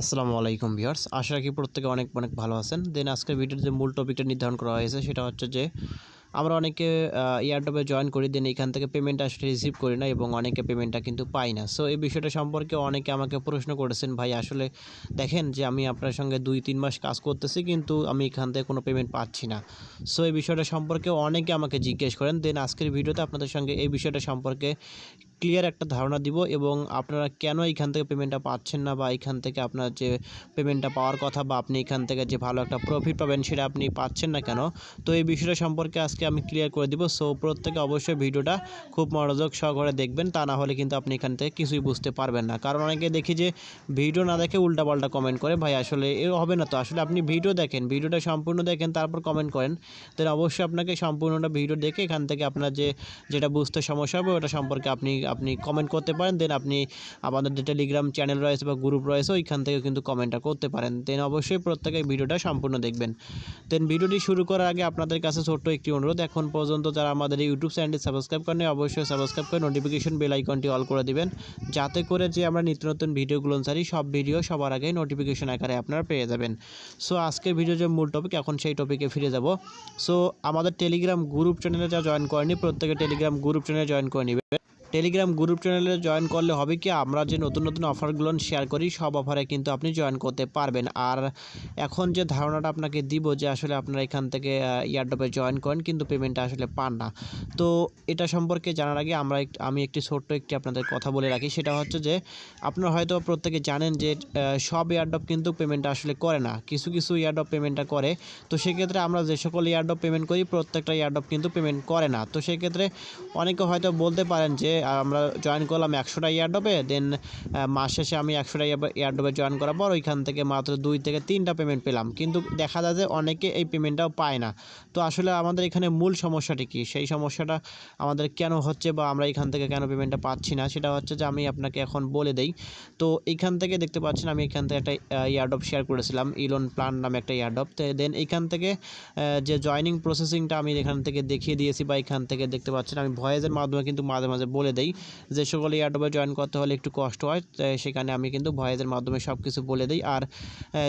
আসসালামু আলাইকুম ভিউয়ার্স। আশা রাখি প্রত্যেকে অনেক অনেক ভালো আছেন। দেন আজকের ভিডিওর যে মূল টপিকটা নির্ধারণ করা হয়েছে, সেটা হচ্ছে যে, আমরা অনেকে ইয়ারডবে জয়েন করি দেন এখান থেকে পেমেন্টটা আসলে রিসিভ করি না এবং অনেকে পেমেন্টটা কিন্তু পাই না। সো এই বিষয়টা সম্পর্কে অনেকে আমাকে প্রশ্ন করেছেন, ভাই, আসলে দেখেন যে, আমি আপনার সঙ্গে দুই, তিন মাস কাজ করতেছি, কিন্তু আমি এখান থেকে কোনো পেমেন্ট পাচ্ছি না। সো এই বিষয়টা সম্পর্কে অনেকে আমাকে জিজ্ঞেস করেন। দেন আজকের ভিডিওতে আপনাদের সঙ্গে এই বিষয়টা সম্পর্কে ক্লিয়ার একটা ধারণা দিব এবং আপনারা কেন এখান থেকে পেমেন্টটা পাচ্ছেন না বা এখান থেকে আপনার যে পেমেন্টটা পাওয়ার কথা বা আপনি এখান থেকে যে ভালো একটা প্রফিট পাবেন সেটা আপনি পাচ্ছেন না কেন? তো এই বিষয়টা সম্পর্কে আজকে আমি ক্লিয়ার করে দিব। সো প্রত্যেকে অবশ্যই ভিডিওটা খুব মনোযোগ সহকারে দেখবেন, তা না হলে কিন্তু আপনি এখান থেকে কিছুই বুঝতে পারবেন না। কারণ অনেকে দেখি যে ভিডিও না দেখে উল্টাপাল্টা কমেন্ট করে, ভাই, আসলে এ হবে না তো। আসলে আপনি ভিডিও দেখেন, ভিডিওটা সম্পূর্ণ দেখেন, তারপর কমেন্ট করেন। দেন অবশ্যই আপনাকে সম্পূর্ণটা ভিডিও দেখে এখান থেকে আপনার যে, যেটা বুঝতে সমস্যা হবে, ওটা সম্পর্কে আপনি আপনি কমেন্ট করতে পারেন দেন আপনি আমাদের যে টেলিগ্রাম চ্যানেল রয়েছে বা গ্রুপ রয়েছে, ওইখান থেকে কিন্তু কমেন্টটা করতে পারেন। দেন অবশ্যই প্রত্যেকে ভিডিওটা সম্পূর্ণ দেখবেন। দেন ভিডিওটি শুরু করার আগে আপনাদের কাছে ছোট্ট একটি অনুরোধ, এখন পর্যন্ত যারা আমাদের ইউটিউব চ্যানেলটি সাবস্ক্রাইব করেন অবশ্যই সাবস্ক্রাইব করে নোটিফিকেশন বেল আইকনটি অল করে দিবেন, যাতে করে যে আমরা নিত্য নতুন ভিডিওগুলো ছাড়ি সব ভিডিও সবার আগে নোটিফিকেশন আকারে আপনারা পেয়ে যাবেন। সো আজকের ভিডিও যে মূল টপিক এখন সেই টপিকে ফিরে যাব। সো আমাদের টেলিগ্রাম গ্রুপ চ্যানেলে যা জয়েন করেনি প্রত্যেকে টেলিগ্রাম গ্রুপ চ্যানেলে জয়েন করে নেবে। টেলিগ্রাম গ্রুপ চ্যানেলে জয়েন করলে হবে কি? আমরা যে নতুন নতুন অফারগুলো শেয়ার করি, সব অফারে কিন্তু আপনি জয়েন করতে পারবেন। আর এখন যে ধারণাটা আপনাকে দিব যে আসলে আপনারা এখান থেকে ইয়ারডপে জয়েন করেন, কিন্তু পেমেন্টটা আসলে পান না। তো এটা সম্পর্কে জানার আগে আমরা আমি একটি ছোট্ট একটি আপনাদের কথা বলে রাখি। সেটা হচ্ছে যে, আপনারা হয়তো প্রত্যেকে জানেন যে সব ইয়ারডপ কিন্তু পেমেন্টটা আসলে করে না। কিছু কিছু ইয়ারডপ পেমেন্টটা করে। তো সেক্ষেত্রে আমরা যে সকল ইয়ারডপ পেমেন্ট করি, প্রত্যেকটা ইয়ারডপ কিন্তু পেমেন্ট করে না। তো সেক্ষেত্রে অনেকে হয়তো বলতে পারেন যে আমরা জয়েন করলাম একশোটা ইয়ারডপে দেন মাস শেষে আমি একশোটা ইয়ারডপে জয়েন করার পর ওইখান থেকে মাত্র দুই থেকে তিনটা পেমেন্ট পেলাম। কিন্তু দেখা যায় যে অনেকে এই পেমেন্টটাও পায় না। তো আসলে আমাদের এখানে মূল সমস্যাটি কি? সেই সমস্যাটা আমাদের কেন হচ্ছে বা আমরা এখান থেকে কেন পেমেন্টটা পাচ্ছি না? সেটা হচ্ছে যে আমি আপনাকে এখন বলে দেই। তো এইখান থেকে দেখতে পাচ্ছেন আমি এখান থেকে একটা ইয়ারডপ শেয়ার করেছিলাম ইলন প্ল্যান নামে একটা ইয়ারডপ দেন এইখান থেকে যে জয়নিং প্রসেসিংটা আমি এখান থেকে দেখিয়ে দিয়েছি বা এখান থেকে দেখতে পাচ্ছেন, আমি ভয়েসের মাধ্যমে কিন্তু মাঝে মাঝে বলে দেই। যে সকল ইয়ারডপে জয়েন করতে হলে একটু কষ্ট হয় সেখানে আমি কিন্তু ভয়েসের মাধ্যমে সব কিছু বলে দিই। আর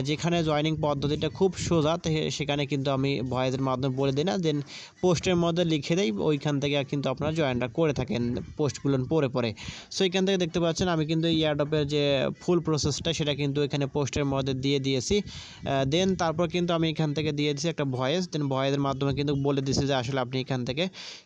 যেখানে জয়নিং পদ্ধতিটা খুব সোজা সেখানে কিন্তু আমি ভয়েসের মাধ্যমে বলে দিই না। দেন পোস্টের মধ্যে লিখে দেই, ওইখান থেকে কিন্তু আপনারা জয়েনটা করে থাকেন পোস্টগুলো পরে পরে সো এখান থেকে দেখতে পাচ্ছেন আমি কিন্তু ইয়ারডপের যে ফুল প্রসেসটা সেটা কিন্তু এখানে পোস্টের মধ্যে দিয়ে দিয়েছি। দেন তারপর কিন্তু আমি এখান থেকে দিয়ে দিয়েছি একটা ভয়েস। দেন ভয়েসের মাধ্যমে কিন্তু বলে দিয়েছি যে আসলে আপনি এখান থেকে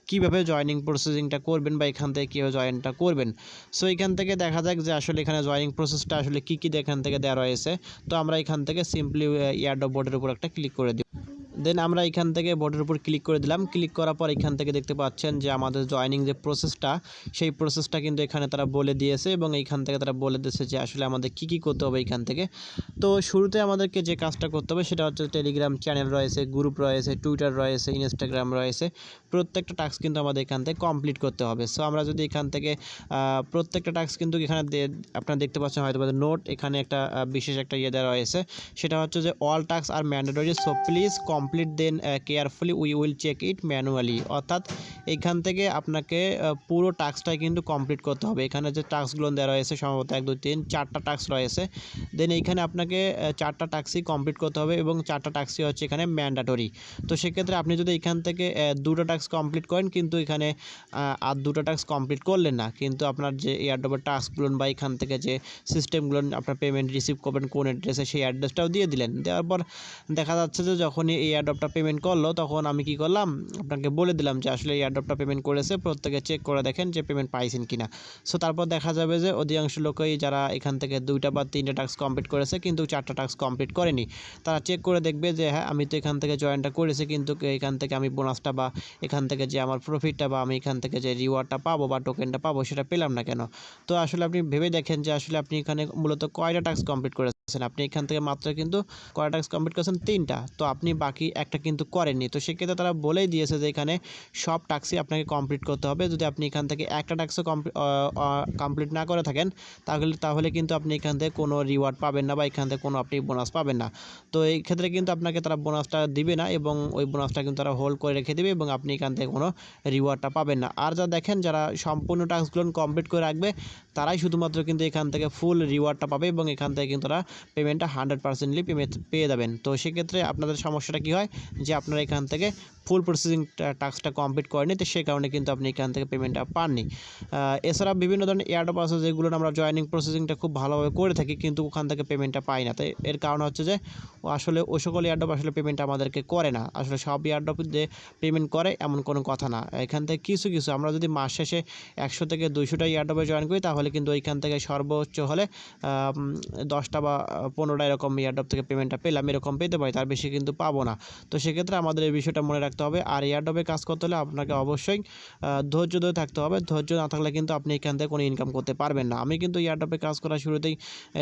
কীভাবে জয়নিং প্রসেসিংটা করবেন বা এখান থেকে কীভাবে জয়েনটা করবেন। সো এখান থেকে দেখা যাক যে আসলে এখানে জয়েনিং প্রসেসটা আসলে কী কী এখান থেকে দেওয়া রয়েছে। তো আমরা এখান থেকে সিম্পলি ইয়ারডপ বোর্ডের উপর একটা ক্লিক করে দিই। দেন আমরা এখান থেকে বোর্ডের উপর ক্লিক করে দিলাম। ক্লিক করার পর এখান থেকে দেখতে পাচ্ছেন যে আমাদের জয়নিং যে প্রসেসটা সেই প্রসেসটা কিন্তু এখানে তারা বলে দিয়েছে এবং এইখান থেকে তারা বলে দিয়েছে যে আসলে আমাদের কী কী করতে হবে এইখান থেকে। তো শুরুতে আমাদেরকে যে কাজটা করতে হবে সেটা হচ্ছে টেলিগ্রাম চ্যানেল রয়েছে গ্রুপ রয়েছে টুইটার রয়েছে ইনস্টাগ্রাম রয়েছে। প্রত্যেকটা টাস্ক কিন্তু আমাদের এখান থেকে কমপ্লিট করতে হবে। সো আমরা যদি এখান থেকে প্রত্যেকটা টাস্ক কিন্তু এখানে আপনারা দেখতে পাচ্ছেন হয়তো নোট এখানে একটা বিশেষ একটা ইয়ে দেওয়া রয়েছে। সেটা হচ্ছে যে all task are mandatory so please complete then carefully we will check it manually অর্থাৎ এখান থেকে আপনাকে আহ, পুরো টাস্কটাই কিন্তু কমপ্লিট করতে হবে। এখানে যে টাস্কগুলো দেওয়া রয়েছে সম্ভবত এক দুই তিন চারটা টাস্ক রয়েছে। দেন এইখানে আপনাকে আহ, চারটা টাস্কই কমপ্লিট করতে হবে এবং চারটা টাস্কই হচ্ছে এখানে ম্যান্ডাটরি তো সেক্ষেত্রে আপনি যদি এখান থেকে আহ, দুটো টাস্ক কমপ্লিট করেন কিন্তু এখানে আর দুটো টাস্ক কমপ্লিট করলেন না কিন্তু আপনার যে এয়ারডপের টাস্কগুলো বা এখান থেকে যে সিস্টেমগুলো আপনার পেমেন্ট রিসিভ করবেন কোন অ্যাড্রেসে সেই অ্যাড্রেসটাও দিয়ে দিলেন। দেওয়ার পর দেখা যাচ্ছে যে যখনই এই এয়ারডপটা পেমেন্ট করল, তখন আমি কি করলাম, আপনাকে বলে দিলাম যে আসলে এই এয়ারডপটা পেমেন্ট করেছে, প্রত্যেকে চেক করে দেখেন যে পেমেন্ট পাইছেন কিনা। সো তারপর দেখা যাবে যে অধিকাংশ লোকই যারা এখান থেকে দুইটা বা তিনটা টাস্ক কমপ্লিট করেছে, কিন্তু চারটা টাস্ক কমপ্লিট করেনি। তারা চেক করে দেখবে যে হ্যাঁ আমি তো এখান থেকে জয়েনটা করেছি, কিন্তু এখান থেকে আমি বোনাসটা বা এখান থেকে যে আমার প্রফিটটা বা আমি এখান থেকে যে রিওয়ার্ডটা পাবো বা টোকেনটা পাবো, সেটা পেলাম না কেন? তো আসলে আপনি ভেবে দেখেন যে আসলে আপনি এখানে মূলত কয়টা টাস্ক কমপ্লিট করেছেন। আপনি এখান থেকে মাত্র কিন্তু কয়টা টাস্ক কমপ্লিট করেছেন? তিনটা। তো আপনি বাকি একটা কিন্তু করেননি। তো সেক্ষেত্রে তারা বলেই দিয়েছে যে এখানে সব টাস্কই আপনাকে কমপ্লিট করতে হবে। যদি আপনি এখান থেকে একটা টাস্কও কমপ্লিট না করে থাকেন, তাহলে তাহলে কিন্তু আপনি এখান থেকে কোনো রিওয়ার্ড পাবেন না বা এখান থেকে কোনো আপনি বোনাস পাবেন না। তো এই ক্ষেত্রে কিন্তু আপনাকে তারা বোনাসটা দিবে না এবং ওই বোনাসটা কিন্তু তারা হোল্ড করে রেখে দেবে এবং আপনি এখান থেকে কোনো রিওয়ার্ডটা পাবেন না। আর যা দেখেন, যারা সম্পূর্ণ টাস্কগুলো কমপ্লিট করে রাখবে, তারাই শুধুমাত্র কিন্তু এখান থেকে ফুল রিওয়ার্ডটা পাবে এবং এখান থেকে কিন্তু তারা পেমেন্টটা হান্ড্রেড পার্সেন্টলি পেমেন্ট পেয়ে যাবেন। তো সেক্ষেত্রে আপনাদের সমস্যাটা কী হয়? যে আপনারা এখান থেকে ফুল প্রসেসিং টাস্কটা কমপ্লিট করেনি তো সেই কারণে কিন্তু আপনি এখান থেকে পেমেন্টটা পাননি। এছাড়া বিভিন্ন ধরনের এয়ারডপ আছে যেগুলো আমরা জয়েনিং প্রসেসিংটা খুব ভালোভাবে করে থাকি, কিন্তু ওখান থেকে পেমেন্টটা পাই না। তাই এর কারণ হচ্ছে যে আসলে ওই সকল এয়ারডপ আসলে পেমেন্ট আমাদেরকে করে না। আসলে সব এয়ারডপ যে পেমেন্ট করে, এমন কোনো কথা না। এখান থেকে কিছু কিছু আমরা যদি মাস শেষে একশো থেকে দুইশোটা এয়ারডপে জয়েন করি, তাহলে কিন্তু ওইখান থেকে সর্বোচ্চ হলে দশটা বা পনেরোটা এরকম এয়ারডপ থেকে পেমেন্টটা পেলাম, এরকম পেতে পারি, তার বেশি কিন্তু পাবো না। তো সেক্ষেত্রে আমাদের এই বিষয়টা মনে রাখতে হবে। আর এয়ারডপে কাজ করতে হলে আপনাকে অবশ্যই ধৈর্য ধরে থাকতে হবে। ধৈর্য না থাকলে কিন্তু আপনি এখান থেকে কোনো ইনকাম করতে পারবেন না। আমি কিন্তু এয়ারডপে কাজ করার শুরুতেই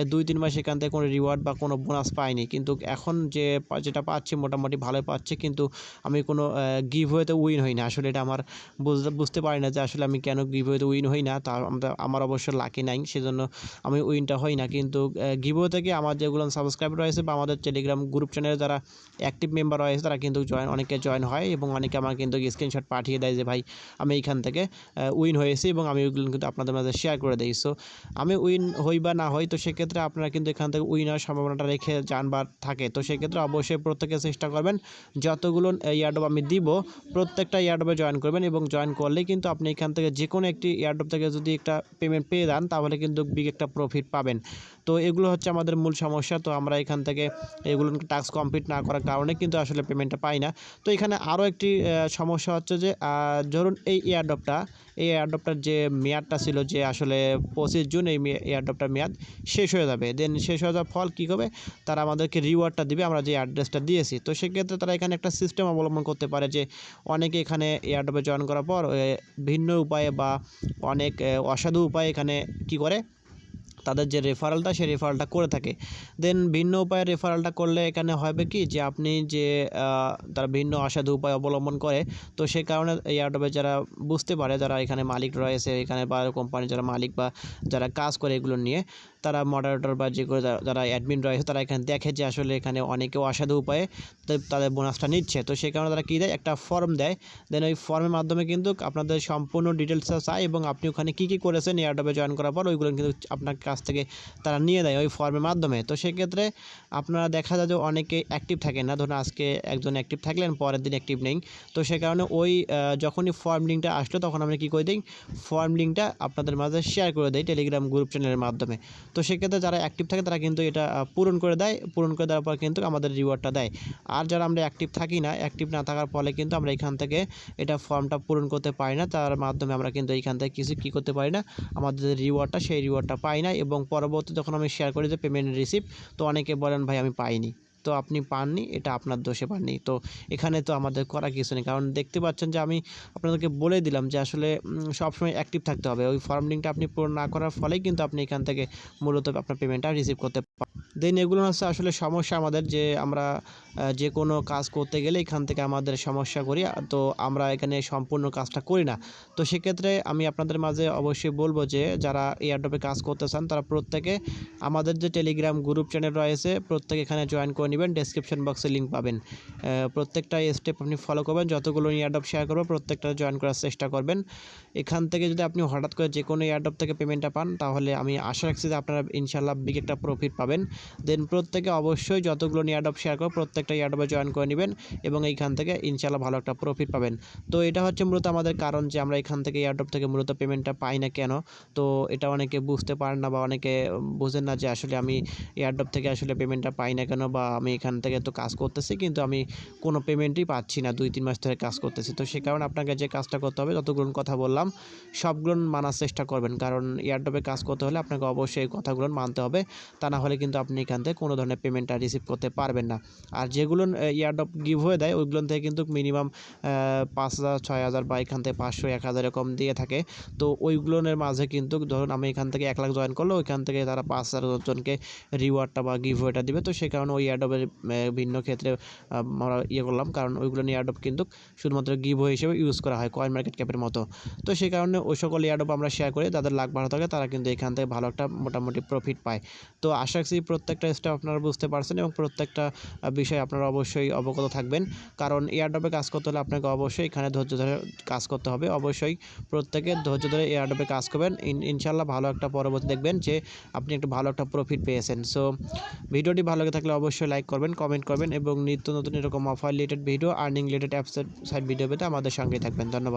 দুই, তিন মাস এখান থেকে কোনো রিওয়ার্ড বা কোনো বোনাস পাইনি। কিন্তু এখন যে যেটা পাচ্ছি মোটামুটি ভালোই পাচ্ছি, কিন্তু আমি কোনো গিভ হয়েতে উইন হই না। আসলে এটা আমার বুঝতে বুঝতে পারি না যে আসলে আমি কেন গিভ হয়েতে উইন হই না। তা, আমরা- আমার অবশ্য লাকি নাই, সেজন্য আমি উইনটা হই না। কিন্তু গিভ থেকে আমার যেগুলো সাবস্ক্রাইবার রয়েছে বা আমাদের টেলিগ্রাম গ্রুপ চ্যানেলে যারা অ্যাক্টিভ মেম্বার রয়েছে, তারা কিন্তু জয়েন অনেকে জয়েন হয় এবং অনেকে আমার কিন্তু স্ক্রিনশট পাঠিয়ে দেয় যে, ভাই, আমি এইখান থেকে উইন হয়েছি এবং আমি ওইগুলো কিন্তু আপনাদের মাঝে শেয়ার করে দিই। সো আমি উইন হই বা না হই, তো সেক্ষেত্রে আপনারা কিন্তু এখান থেকে উইন হওয়ার সম্ভাবনাটা রেখে জানবার থাকে। তো সেক্ষেত্রে অবশ্যই প্রত্যেকে চেষ্টা করবেন, যতগুলো ইয়ারডব আমি দিব, প্রত্যেকটা ইয়ারডবে জয়েন করবেন এবং জয়েন করলেই কিন্তু আপনি এখান থেকে যে কোনো একটি ইয়ারডব থেকে যদি একটা পেমেন্ট পেয়ে যান, তাহলে কিন্তু বিগ একটা প্রফিট পাবেন। তো এগুলো হচ্ছে আমাদের মূল সমস্যা। তো আমরা এখান থেকে এগুলো টাস্ক কমপ্লিট না করার কারণে কিন্তু আসলে পেমেন্টটা পাই না। তো এখানে আরও একটি সমস্যা হচ্ছে যে ধরুন এই এয়ারডপটা এই এয়ারডপটার যে মেয়াদটা ছিল যে আসলে পঁচিশ জুন এই এয়ারডপটার মেয়াদ শেষ হয়ে যাবে। দেন শেষ হয়ে যাওয়ার ফল কী হবে? তারা আমাদেরকে রিওয়ার্ডটা দিবে, আমরা যে অ্যাড্রেসটা দিয়েছি। তো সেক্ষেত্রে তারা এখানে একটা সিস্টেম অবলম্বন করতে পারে যে, অনেকে এখানে এয়ারডপে জয়েন করার পর ভিন্ন উপায়ে বা অনেক অসাধু উপায়ে এখানে কি করে? তাদের যে রেফারেলটা সেই রেফারেলটা করে থাকে। দেন ভিন্ন উপায়ে রেফারেলটা করলে এখানে হবে কি যে আপনি যে তারা ভিন্ন অসাধু উপায় অবলম্বন করে, তো সে কারণে এই এয়ারডবে যারা বুঝতে পারে, যারা এখানে মালিক রয়েছে, এখানে বা কোম্পানি যারা মালিক বা যারা কাজ করে এগুলো নিয়ে তারা মডারেটর বা যে যারা- অ্যাডমিন রয়েছে, তারা এখানে দেখে যে আসলে এখানে অনেকে অসাধু উপায়ে তাদের বোনাসটা নিচ্ছে। তো সেই কারণে তারা কী দেয়? একটা ফর্ম দেয়। দেন ওই ফর্মের মাধ্যমে কিন্তু আপনাদের সম্পূর্ণ ডিটেলসটা চায় এবং আপনি ওখানে কী কী করেছেন এয়ারডবে জয়েন করার পর ওইগুলো কিন্তু আপনার কাছ থেকে তারা নিয়ে দেয় ওই ফর্মের মাধ্যমে। তো সেক্ষেত্রে আপনারা দেখা যায় যে অনেকে অ্যাক্টিভ থাকেন না। ধরুন আজকে একজন অ্যাক্টিভ থাকলেন, পরের দিন অ্যাক্টিভ নেই। তো সে কারণে ওই যখনই ফর্ম লিঙ্কটা আসলো, তখন আমরা কী করে দিই? ফর্ম লিঙ্কটা আপনাদের মাঝে শেয়ার করে দেয় টেলিগ্রাম গ্রুপ চ্যানেলের মাধ্যমে। তো সেক্ষেত্রে যারা অ্যাক্টিভ থাকে, তারা কিন্তু এটা পূরণ করে দেয়। পূরণ করে দেওয়ার পর কিন্তু আমাদের রিওয়ার্ডটা দেয়। আর যারা আমরা অ্যাক্টিভ থাকি না অ্যাক্টিভ না থাকার ফলে কিন্তু আমরা এখান থেকে এটা ফর্মটা পূরণ করতে পারি না। তার মাধ্যমে আমরা কিন্তু এইখান থেকে কিছু কী করতে পারি না, আমাদের যে রিওয়ার্ডটা সেই রিওয়ার্ডটা পাই না। এবং পরবর্তী যখন আমি শেয়ার করি যে পেমেন্ট রিসিভ তো অনেকে বলেন, ভাই, আমি পাইনি। তো আপনি পাননি, এটা আপনার দোষে পাননি। তো এখানে তো আমাদের করা কিছু নেই। কারণ দেখতে পাচ্ছেন যে আমি আপনাদেরকে বলে দিলাম যে আসলে সবসময় অ্যাক্টিভ থাকতে হবে। ওই ফর্ম লিঙ্কটা আপনি পূরণ না করার ফলেই কিন্তু আপনি এখান থেকে মূলত আপনার পেমেন্টটা রিসিভ করতে দেন এগুলো হচ্ছে আসলে সমস্যা আমাদের যে আমরা যে কোনো কাজ করতে গেলে এখান থেকে আমাদের সমস্যা করি তো আমরা এখানে সম্পূর্ণ কাজটা করি না। তো সেক্ষেত্রে আমি আপনাদের মাঝে অবশ্যই বলব যে, যারা এয়ারডপে কাজ করতে চান, তারা প্রত্যেকে আমাদের যে টেলিগ্রাম গ্রুপ চ্যানেল রয়েছে, প্রত্যেকে এখানে জয়েন করে নেবেন ডেসক্রিপশন বক্সে লিঙ্ক পাবেন। প্রত্যেকটা স্টেপ আপনি ফলো করবেন, যতগুলো এয়ারডপ শেয়ার করব, প্রত্যেকটা জয়েন করার চেষ্টা করবেন। এখান থেকে যদি আপনি হঠাৎ করে যে কোনো এয়ারডপ থেকে পেমেন্টটা পান, তাহলে আমি আশা রাখছি যে আপনারা ইনশাল্লাহ বিগ একটা প্রফিট পাবেন। দেন প্রত্যেকে অবশ্যই যতগুলো এয়ারডপ শেয়ার করো, প্রত্যেকটা এয়ারডপে জয়েন করে নেবেন এবং এইখান থেকে ইনশাল্লাহ ভালো একটা প্রফিট পাবেন। তো এটা হচ্ছে মূলত আমাদের কারণ যে আমরা এখান থেকে এয়ারডপ থেকে মূলত পেমেন্টটা পাই না কেন? তো এটা অনেকে বুঝতে পারেন না বা অনেকে বোঝেন না যে আসলে আমি এয়ারডপ থেকে আসলে পেমেন্টটা পাই না কেন বা আমি এখান থেকে তো কাজ করতেছি, কিন্তু আমি কোনো পেমেন্টই পাচ্ছি না, দুই, তিন মাস ধরে কাজ করতেছি। তো সে কারণে আপনাকে যে কাজটা করতে হবে, যতগুলো কথা বললাম, সবগুলো মানার চেষ্টা করবেন। কারণ এয়ারডপে কাজ করতে হলে আপনাকে অবশ্যই কথাগুলো মানতে হবে। তা না হলে কিন্তু আপনি এখান থেকে কোনো ধরনের পেমেন্টটা রিসিভ করতে পারবেন না। আর যেগুলো এয়ারডপ গিভ হয়ে দেয়, ওইগুলো থেকে কিন্তু মিনিমাম পাঁচ হাজার, ছয় হাজার বা এখান থেকে পাঁচশো, এক হাজার এরকম দিয়ে থাকে। তো ওইগুলোর মাঝে কিন্তু ধরুন আমি এখান থেকে এক লাখ জয়েন করল, ওইখান থেকে তারা পাঁচ হাজার জনকে রিওয়ার্ডটা বা গিভ ওয়েটা দিবে। তো সেই কারণে ওই এয়ারডপের ভিন্ন ক্ষেত্রে আমরা ইয়ে করলাম। কারণ ওইগুলো এয়ারডপ কিন্তু শুধুমাত্র গিভ হিসেবে ইউজ করা হয় কয়েন মার্কেট ক্যাপের মতো। তো সেই কারণে ওই সকল এয়ারডপ আমরা শেয়ার করি তাদের লাখ ভালো থাকে, তারা কিন্তু এখান থেকে ভালো একটা মোটামুটি প্রফিট পায়। তো আশা রাখছি প্রত্যেকটা স্টেপ আপনারা বুঝতে পারছেন এবং প্রত্যেকটা বিষয় আপনারা অবশ্যই অবগত থাকবেন। কারণ এয়ারড্রপে কাজ করতে হলে আপনাকে অবশ্যই এখানে ধৈর্য ধরে কাজ করতে হবে। অবশ্যই প্রত্যেকে ধৈর্য ধরে এয়ারড্রপে কাজ করবেন। ইন- ইনশাল্লাহ ভালো একটা পরবর্তী দেখবেন যে আপনি একটু ভালো একটা প্রফিট পেয়েছেন। সো ভিডিওটি ভালো লাগে থাকলে অবশ্যই লাইক করবেন কমেন্ট করবেন এবং নিত্য নতুন এরকম offer related video earning related অ্যাপসের সাইড ভিডিও পেতে আমাদের সঙ্গেই থাকবেন। ধন্যবাদ।